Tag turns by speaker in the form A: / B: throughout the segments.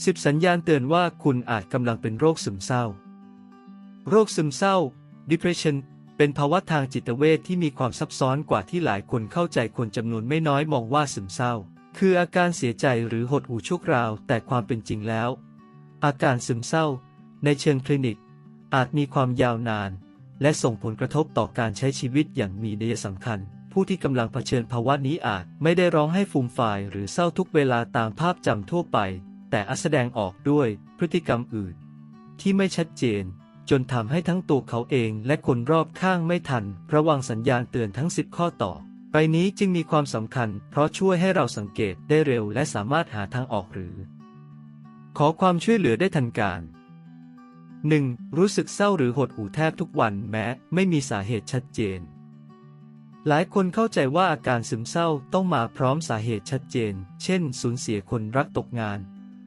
A: 10 สัญญาณเตือนว่าคุณอาจกำลังเป็นโรคซึมเศร้า โรคซึมเศร้า depression เป็นภาวะทางจิตเวชที่มีความซับซ้อนกว่าที่หลายคนเข้าใจคนจำนวนไม่น้อยมองว่าซึมเศร้า คืออาการเสียใจหรือหดหู่ชั่วคราว แต่ความเป็นจริงแล้ว อาการซึมเศร้า ในเชิงคลินิก อาจมีความยาวนาน และส่งผลกระทบต่อการใช้ชีวิตอย่างมีนัยสำคัญ ผู้ที่กำลังเผชิญภาวะนี้อาจไม่ได้ร้องให้ฟูมฟายหรือเศร้าทุกเวลาตามภาพจำทั่วไป แต่อาจแสดงออกด้วยพฤติกรรมอื่น ที่ไม่ชัดเจน จนทำให้ทั้งตัวเขาเองและคนรอบข้างไม่ทัน ระวังสัญญาณเตือนทั้ง 10 ข้อต่อ ไปนี้จึงมีความสำคัญ เพราะช่วยให้เราสังเกตได้เร็วและสามารถหาทางออกหรือ ขอความช่วยเหลือได้ทันการ 1. รู้สึกเศร้าหรือหดหู่แทบทุกวันแม้ไม่มีสาเหตุชัดเจน หลายคนเข้าใจว่าอาการซึมเศร้าต้องมาพร้อมสาเหตุชัดเจน เช่น สูญเสียคนรักตกงาน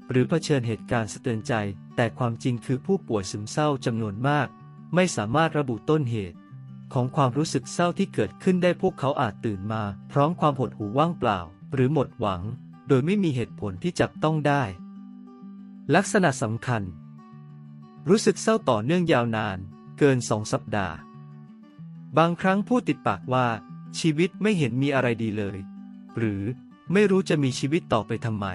A: หรือเผชิญเหตุการณ์สะเทือนใจ แต่ความจริงคือผู้ป่วยซึมเศร้าจำนวนมาก ไม่สามารถระบุต้นเหตุ ของความรู้สึกเศร้าที่เกิดขึ้นได้พวกเขาอาจตื่นมา พร้อมความหดหู่ว่างเปล่า หรือหมดหวัง โดยไม่มีเหตุผลที่จับต้องได้ ลักษณะสำคัญ รู้สึกเศร้าต่อเนื่องยาวนาน เกินสองสัปดาห์ บางครั้งพูดติดปากว่า ชีวิตไม่เห็นมีอะไรดีเลย หรือไม่รู้จะมีชีวิตต่อไปทำไม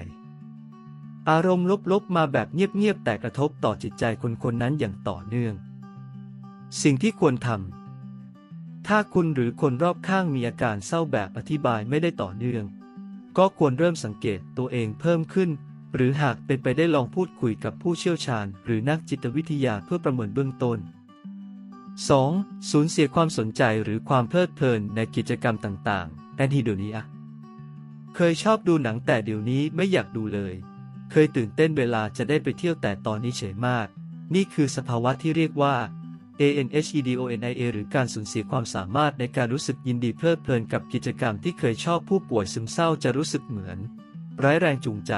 A: อารมณ์ลบๆมาแบบเงียบๆแต่กระทบต่อจิตใจคนคนนั้นอย่างต่อเนื่อง สิ่งที่ควรทำถ้าคุณหรือคนรอบข้างมีอาการเศร้าแบบอธิบายไม่ได้ต่อเนื่อง ก็ควรเริ่มสังเกตตัวเองเพิ่มขึ้น หรือหากเป็นไปได้ลองพูดคุยกับผู้เชี่ยวชาญ หรือนักจิตวิทยาเพื่อประเมินเบื้องต้น 2. สูญเสียความสนใจหรือความเพลิดเพลินในกิจกรรมต่างๆแอนฮิโดเนียเคยชอบดูหนังแต่เดี๋ยวนี้ไม่อยากดูเลย เคยตื่นเต้นเวลาจะได้ไปเที่ยวแต่ตอนนี้เฉยมาก นี่คือสภาวะที่เรียกว่า ANHEDONIA หรือการสูญเสียความสามารถในการรู้สึกยินดีเพลิดเพลินกับกิจกรรมที่เคยชอบผู้ป่วยซึมเศร้าจะรู้สึกเหมือนไร้แรงจูงใจ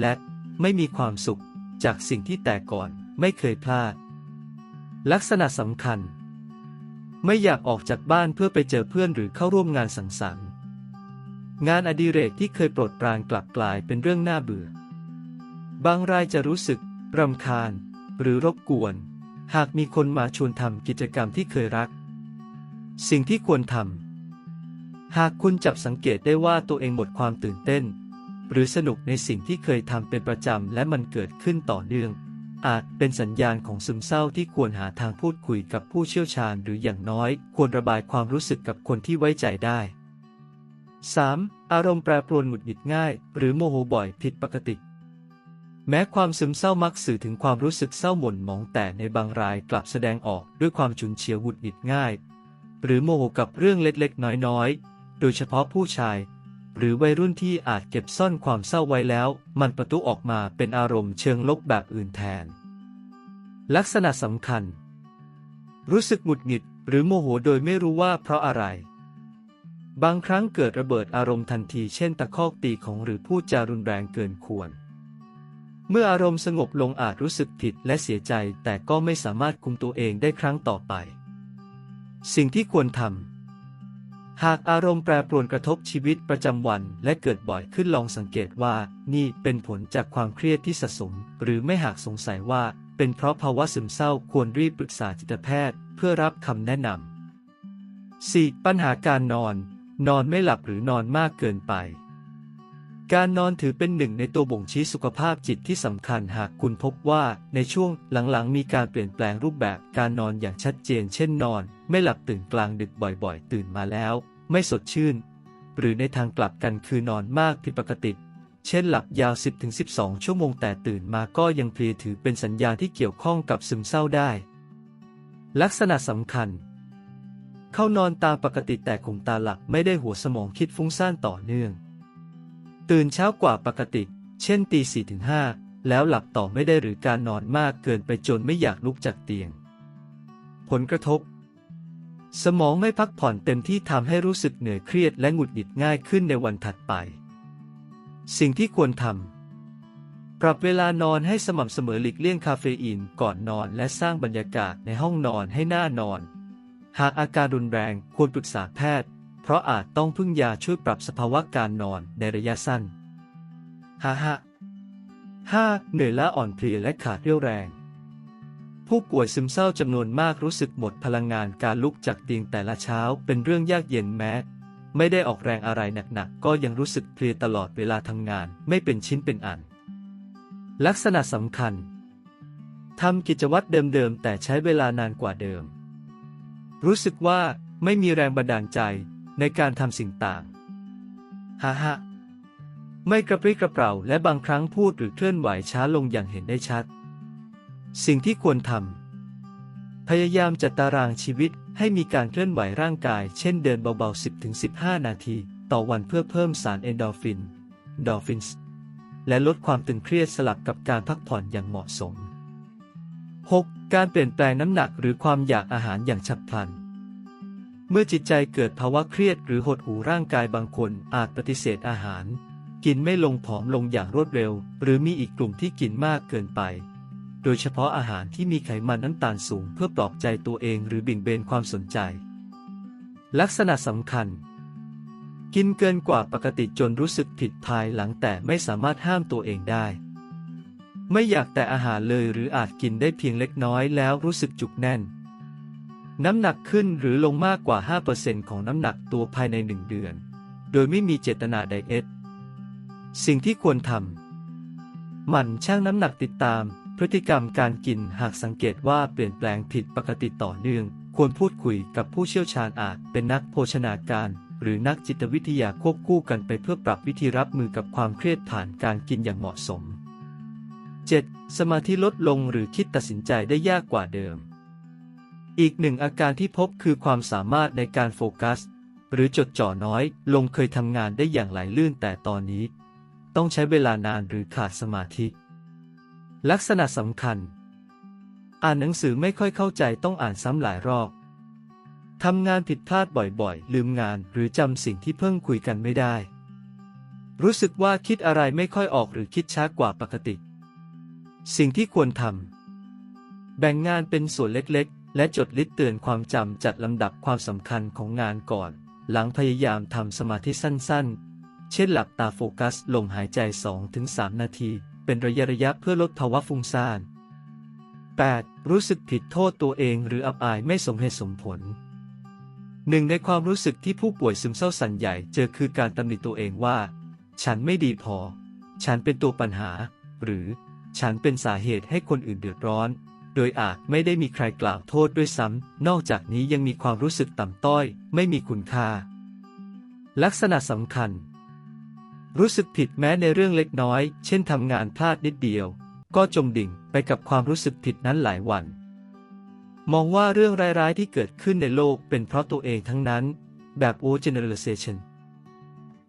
A: และไม่มีความสุขจากสิ่งที่แต่ก่อนไม่เคยพลาด ลักษณะสำคัญ ไม่อยากออกจากบ้านเพื่อไปเจอเพื่อนหรือเข้าร่วมงานสังสรรค์ งานอดิเรกที่เคยโปรดปรานกลับกลายเป็นเรื่องน่าเบื่อ บางรายจะรู้สึกรำคาญ หรือรบกวน หากมีคนมาชวนทำกิจกรรมที่เคยรัก สิ่งที่ควรทำ หากคุณจับสังเกตได้ว่าตัวเองหมดความตื่นเต้น หรือสนุกในสิ่งที่เคยทำเป็นประจำและมันเกิดขึ้นต่อเนื่อง อาจเป็นสัญญาณของซึมเศร้าที่ควรหาทางพูดคุยกับผู้เชี่ยวชาญ หรืออย่างน้อย ควรระบายความรู้สึกกับคนที่ไว้ใจได้ 3. อารมณ์แปรปรวนหงุดหงิดง่าย หรือโมโหบ่อยผิดปกติ แม้ความซึมเศร้ามักสื่อถึงความรู้สึกเศร้าหม่นหมองแต่ในบางรายกลับแสดงออกด้วยความฉุนเฉียวหงุดหงิดง่าย หรือโมโหกับเรื่องเล็กๆ น้อยๆ โดยเฉพาะผู้ชาย หรือวัยรุ่นที่อาจเก็บซ่อนความเศร้าไว้แล้ว มันประตุออกมาเป็นอารมณ์เชิงลบแบบอื่นแทน ลักษณะสำคัญ รู้สึกหงุดหงิดหรือโมโหโดยไม่รู้ว่าเพราะอะไร บางครั้งเกิดระเบิดอารมณ์ทันทีเช่นตะคอกตีของหรือพูดจารุนแรงเกินควร เมื่ออารมณ์สงบลงอาจรู้สึกผิดและเสียใจแต่ก็ไม่สามารถคุมตัวเองได้ครั้งต่อไป สิ่งที่ควรทำ หากอารมณ์แปรปรวนกระทบชีวิตประจำวันและเกิดบ่อยขึ้นลองสังเกตว่านี่เป็นผลจากความเครียดที่สะสม หรือไม่หากสงสัยว่าเป็นเพราะภาวะซึมเศร้าควรรีบปรึกษาจิตแพทย์ เพื่อรับคำแนะนำ 4. ปัญหาการนอน นอนไม่หลับหรือนอนมากเกินไป การนอนถือเป็นหนึ่งในตัวบ่งชี้สุขภาพจิตที่สำคัญหากคุณพบว่าในช่วงหลังๆ มีการเปลี่ยนแปลงรูปแบบการนอนอย่างชัดเจน เช่นนอน ไม่หลับตื่นกลางดึกบ่อยๆ ตื่นมาแล้ว ไม่สดชื่น หรือในทางกลับกันคือนอนมากผิดปกติ เช่นหลับยาว 10-12 ชั่วโมงแต่ตื่นมาก็ยังเพลียถือเป็นสัญญาณที่เกี่ยวข้องกับซึมเศร้าได้ ลักษณะสำคัญ เข้านอนตามปกติแต่คงตาหลับไม่ได้หัวสมองคิดฟุ้งซ่านต่อเนื่อง ตื่นเช้ากว่าปกติ เช่นตีสี่ถึงห้าแล้วหลับต่อไม่ได้หรือการนอนมากเกินไปจนไม่อยากลุกจากเตียง ผลกระทบ สมองไม่พักผ่อนเต็มที่ทำให้รู้สึกเหนื่อยเครียดและหงุดหงิดง่ายขึ้นในวันถัดไป สิ่งที่ควรทำ ปรับเวลานอนให้สม่ำเสมอหลีกเลี่ยงคาเฟอีนก่อนนอนและสร้างบรรยากาศในห้องนอนให้น่านอน หากอาการรุนแรงควรปรึกษาแพทย์ เพราะอาจต้องพึ่งยาช่วยปรับสภาวะการนอนในระยะสั้นฮ่าฮะ 5. เหนื่อยล้าอ่อนเพลียและขาดเรี่ยวแรง ผู้ป่วยซึมเศร้าจำนวนมากรู้สึกหมดพลังงานการลุกจากเตียงแต่ละเช้าเป็นเรื่องยากเย็นแม้ ไม่ได้ออกแรงอะไรหนักๆ ก็ยังรู้สึกเพลียตลอดเวลาทำงานไม่เป็นชิ้นเป็นอัน ลักษณะสำคัญทำกิจวัตรเดิมๆ แต่ใช้เวลานานกว่าเดิม รู้สึกว่าไม่มีแรงบันดาลใจ ในการทำสิ่งต่างฮ่าฮะไม่กระปรี้กระเปร่าและบางครั้งพูดหรือเคลื่อนไหวช้าลงอย่างเห็นได้ชัด สิ่งที่ควรทำพยายามจัดตารางชีวิตให้มีการเคลื่อนไหวร่างกาย เช่นเดินเบาๆ 10-15 นาที ต่อวันเพื่อเพิ่มสารเอนโดฟินดอฟินส์และลดความตึงเครียดสลับกับการพักผ่อนอย่างเหมาะสม 6. การเปลี่ยนแปลงน้ำหนักหรือความอยากอาหารอย่างฉับพลัน เมื่อจิตใจเกิดภาวะเครียดหรือหดหู่ร่างกายบางคนอาจปฏิเสธอาหาร กินไม่ลงผอมลงอย่างรวดเร็ว หรือมีอีกกลุ่มที่กินมากเกินไป โดยเฉพาะอาหารที่มีไขมันน้ำตาลสูงเพื่อปลอบใจตัวเองหรือบิ่งเบนความสนใจ ลักษณะสำคัญ กินเกินกว่าปกติจนรู้สึกผิดภายหลังแต่ไม่สามารถห้ามตัวเองได้ ไม่อยากแต่อาหารเลยหรืออาจกินได้เพียงเล็กน้อยแล้วรู้สึกจุกแน่น น้ำหนักขึ้นหรือลงมากกว่า 5%ของน้ำหนักตัวภายในหนึ่งเดือน โดยไม่มีเจตนาไดเอทสิ่งที่ควรทำหมั่นชั่งน้ำหนักติดตาม พฤติกรรมการกินหากสังเกตว่าเปลี่ยนแปลงผิดปกติต่อเนื่อง ควรพูดคุยกับผู้เชี่ยวชาญอาจเป็นนักโภชนาการ หรือนักจิตวิทยาควบคู่กันไปเพื่อปรับวิธีรับมือกับความเครียดผ่านการกินอย่างเหมาะสม 7. สมาธิลดลงหรือคิดตัดสินใจได้ยากกว่าเดิม อีกหนึ่งอาการที่พบคือความสามารถในการโฟกัส หรือจดจ่อน้อย ลงเคยทำงานได้อย่างไหลลื่นแต่ตอนนี้ ต้องใช้เวลานานหรือขาดสมาธิ ลักษณะสำคัญ อ่านหนังสือไม่ค่อยเข้าใจต้องอ่านซ้ำหลายรอบทำงานผิดพลาดบ่อยๆ ลืมงานหรือจำสิ่งที่เพิ่งคุยกันไม่ได้ รู้สึกว่าคิดอะไรไม่ค่อยออกหรือคิดช้ากว่าปกติ สิ่งที่ควรทำแบ่งงานเป็นส่วนเล็กๆ และจดลิสต์เตือนความจำจัดลำดับความสำคัญของงานก่อน หลังพยายามทำสมาธิสั้นๆ เช่นหลับตาโฟกัสลมหายใจ 2-3 นาที เป็นระยะระยะเพื่อลดภาวะฟุ้งซ่าน 8. รู้สึกผิดโทษตัวเองหรืออับอายไม่สมเหตุสมผลหนึ่งในความรู้สึกที่ผู้ป่วยซึมเศร้าสันใหญ่เจอคือการตำหนิตัวเองว่า ฉันไม่ดีพอ ฉันเป็นตัวปัญหา หรือ ฉันเป็นสาเหตุให้คนอื่นเดือดร้อน โดยอาจไม่ได้มีใครกล่าวโทษด้วยซ้ำ นอกจากนี้ยังมีความรู้สึกต่ำต้อย ไม่มีคุณค่า ลักษณะสำคัญ รู้สึกผิดแม้ในเรื่องเล็กน้อย เช่นทำงานพลาดนิดเดียว ก็จมดิ่งไปกับความรู้สึกผิดนั้นหลายวัน มองว่าเรื่องร้ายๆที่เกิดขึ้นในโลกเป็นเพราะตัวเองทั้งนั้น แบบ overgeneralization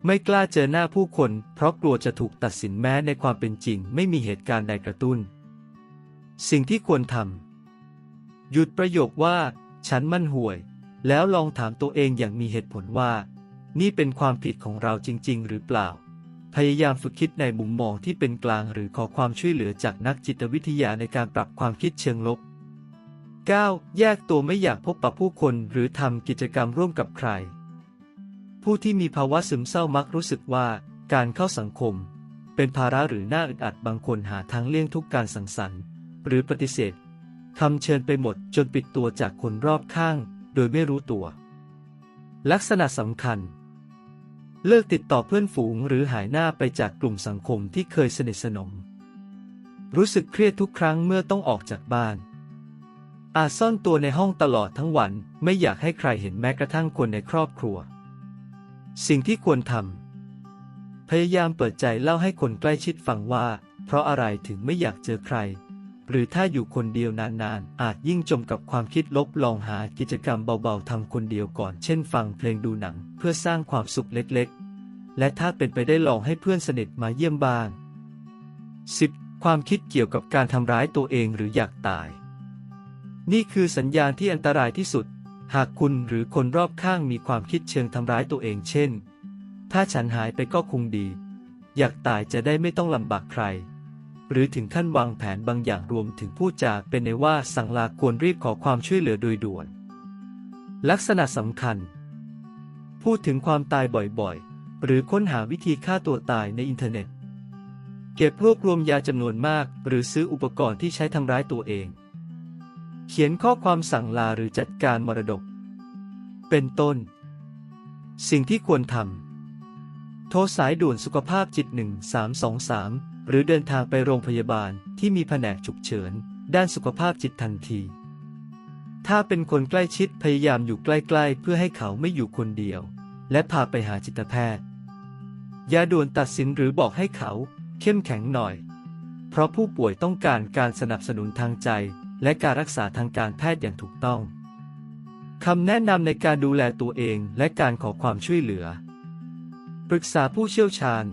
A: ไม่กล้าเจอหน้าผู้คน เพราะกลัวจะถูกตัดสินแม้ในความเป็นจริง ไม่มีเหตุการณ์ใดกระตุ้น สิ่งที่ควรทำหยุดประโยคว่า ฉันมันห่วย แล้วลองถามตัวเองอย่างมีเหตุผลว่า นี่เป็นความผิดของเราจริง ๆ หรือเปล่า พยายามฝึกคิดในมุมมองที่เป็นกลางหรือขอความช่วยเหลือจากนักจิตวิทยาในการปรับความคิดเชิงลบ 9. แยกตัวไม่อยากพบปะผู้คนหรือทำกิจกรรมร่วมกับใคร ผู้ที่มีภาวะซึมเศร้ามักรู้สึกว่า การเข้าสังคม เป็นภาระหรือหน่าอึดอัดบางคนหาทางเลี่ยงทุกการสังสรรค์ หรือปฏิเสธคำเชิญไปหมดจนปิดตัวจากคนรอบข้าง โดยไม่รู้ตัว ลักษณะสำคัญ เลิกติดต่อเพื่อนฝูงหรือหายหน้าไปจากกลุ่มสังคมที่เคยสนิทสนม รู้สึกเครียดทุกครั้งเมื่อต้องออกจากบ้าน อาจซ่อนตัวในห้องตลอดทั้งวันไม่อยากให้ใครเห็นแม้กระทั่งคนในครอบครัว สิ่งที่ควรทำพยายามเปิดใจเล่าให้คนใกล้ชิดฟังว่า เพราะอะไรถึงไม่อยากเจอใคร หรือถ้าอยู่คนเดียวนานๆ อาจยิ่งจมกับความคิดลบลองหากิจกรรมเบาๆทำคนเดียวก่อน เช่นฟังเพลงดูหนัง เพื่อสร้างความสุขเล็กๆ และถ้าเป็นไปได้ลองให้เพื่อนสนิทมาเยี่ยมบ้าง 10. ความคิดเกี่ยวกับการทำร้ายตัวเองหรืออยากตาย นี่คือสัญญาณที่อันตรายที่สุด หากคุณหรือคนรอบข้างมีความคิดเชิงทำร้ายตัวเอง เช่น ถ้าฉันหายไปก็คงดี อยากตายจะได้ไม่ต้องลำบากใคร หรือถึงขั้นวางแผนบางอย่างรวมถึงพูดจาเป็นในว่าสั่งลาควรรีบขอความช่วยเหลือโดยด่วน ลักษณะสำคัญ พูดถึงความตายบ่อยๆ หรือค้นหาวิธีฆ่าตัวตายในอินเทอร์เน็ต เก็บรวบรวมยาจำนวนมาก หรือซื้ออุปกรณ์ที่ใช้ทำร้ายตัวเอง เขียนข้อความสั่งลาหรือจัดการมรดก เป็นต้น สิ่งที่ควรทำโทรสายด่วนสุขภาพจิต 1323 หรือเดินทางไปโรงพยาบาลที่มีแผนกฉุกเฉิน ด้านสุขภาพจิตทันที ถ้าเป็นคนใกล้ชิดพยายามอยู่ใกล้ๆ เพื่อให้เขาไม่อยู่คนเดียว และพาไปหาจิตแพทย์ อย่าด่วนตัดสินหรือบอกให้เขาเข้มแข็งหน่อย เพราะผู้ป่วยต้องการการสนับสนุนทางใจ และการรักษาทางการแพทย์อย่างถูกต้องคำแนะนำในการดูแลตัวเองและการขอความช่วยเหลือ ปรึกษาผู้เชี่ยวชาญ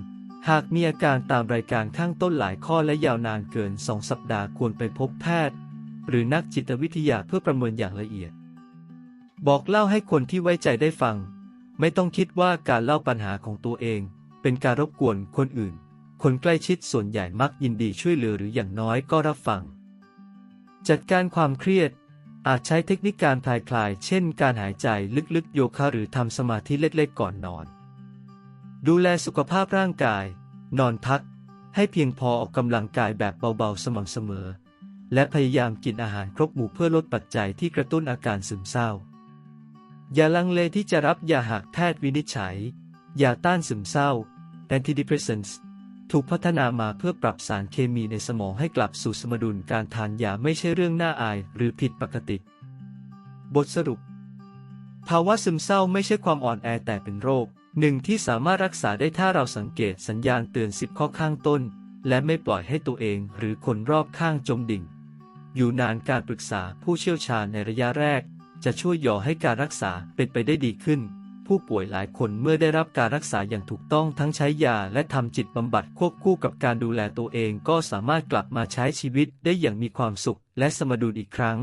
A: หากมีอาการตามรายการข้างต้นหลายข้อและยาวนานเกิน 2 สัปดาห์ควรไปพบแพทย์ หรือนักจิตวิทยาเพื่อประเมินอย่างละเอียด บอกเล่าให้คนที่ไว้ใจได้ฟัง ไม่ต้องคิดว่าการเล่าปัญหาของตัวเอง เป็นการรบกวนคนอื่น คนใกล้ชิดส่วนใหญ่มักยินดีช่วยเหลือหรืออย่างน้อยก็รับฟัง จัดการความเครียด อาจใช้เทคนิคการคลายคลาย เช่น การหายใจลึกๆ โยคะหรือทำสมาธิเล็กๆ ก่อนนอน ดูแลสุขภาพร่างกาย นอนพัก ให้เพียงพอออกกำลังกายแบบเบาๆสม่ำเสมอ และพยายามกินอาหารครบหมู่เพื่อลดปัจจัยที่กระตุ้นอาการซึมเศร้า อย่าลังเลที่จะรับยาหากแพทย์วินิจฉัย ยาต้านซึมเศร้า antidepressants ถูกพัฒนามาเพื่อปรับสารเคมีในสมองให้กลับสู่สมดุลการทานยาไม่ใช่เรื่องน่าอายหรือผิดปกติ บทสรุป ภาวะซึมเศร้าไม่ใช่ความอ่อนแอแต่เป็นโรค หนึ่งที่สามารถรักษาได้ถ้าเราสังเกตสัญญาณเตือนสิบข้อข้างต้น และไม่ปล่อยให้ตัวเองหรือคนรอบข้างจมดิ่ง อยู่นานการปรึกษาผู้เชี่ยวชาญในระยะแรก จะช่วยย่อให้การรักษาเป็นไปได้ดีขึ้น ผู้ป่วยหลายคนเมื่อได้รับการรักษาอย่างถูกต้องทั้งใช้ยาและทำจิตบำบัดควบคู่กับการดูแลตัวเองก็สามารถกลับมาใช้ชีวิตได้อย่างมีความสุขและสมดุลอีกครั้ง